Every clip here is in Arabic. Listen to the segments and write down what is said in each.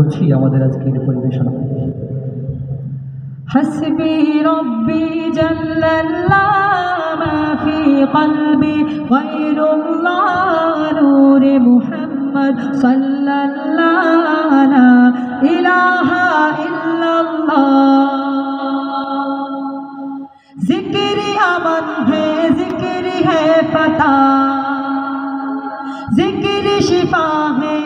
করছি আমাদের আজকের পরিবেশনা حسبي ربي جل الله ما في قلبي غير الله نور محمد صلى الله لا إله إلا الله ذكري أمن ہے ذكري ہے فتح ذكري شفا ہے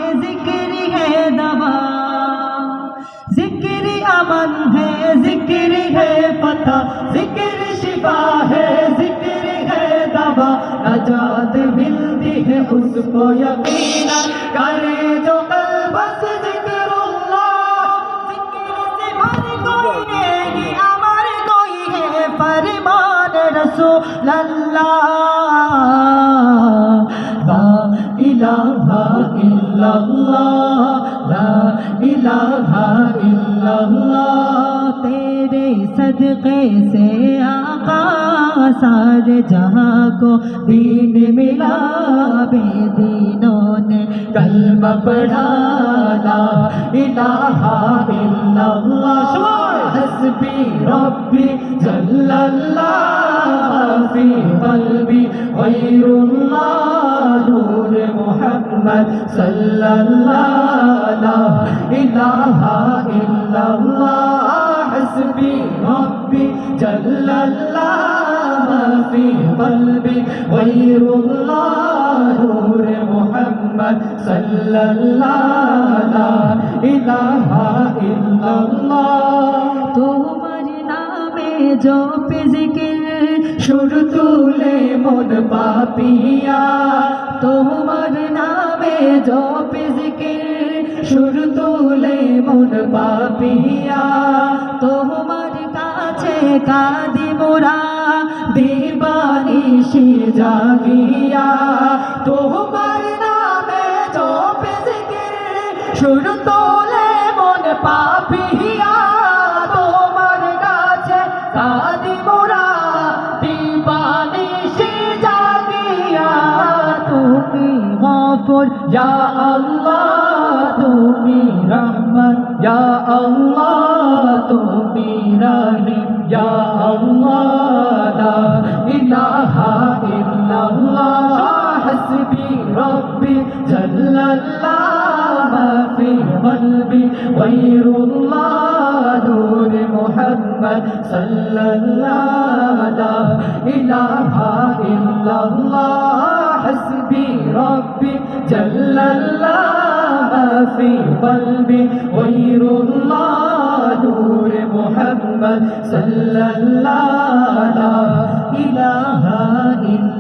امن ہے، ذکر ہے فتح، ذکر شفا ہے، ذکر ہے دبا نجات ملتی ہے اس کو یقین کرے جو ذکر کوئی ہے۔ اللہ۔ لا الہ الا اللہ۔ الہ الا اللہ تیرے صدقے سے آقا سارے جہاں کو دین ملا، بے دینوں نے کلمہ پڑھا، لا الہ الا اللہ حسبی ربی جل اللہ فی قلبی غیر اللہ. محمد صلى الله لا إله إلا الله حسبي ربي جل الله في قلبي غير الله نور محمد صلى الله لا إله إلا الله তোমার نامي জপে জিকির সুর তুলে মন জপে জিকির, সুর তুলে মন পাপিয়া। তোমার কাছে কাদি মোরা দিবানিশি জাগিয়া। তোমার নামে জপে জিকির, সুর তোলে মন পাপিয়া। তোমার কাছে কাদি তুমি গফর ইয়া আল্লাহ তুমি রহমান ইয়া আল্লাহ তুমি রহিম ইয়া আল্লাহ লা ইলাহা ইল্লাল্লাহ حسبي ربي جل الله ما في قلبي غير الله نور محمد صلى جل الله في قلبي غير الله نور محمد صلى الله لا إله إلا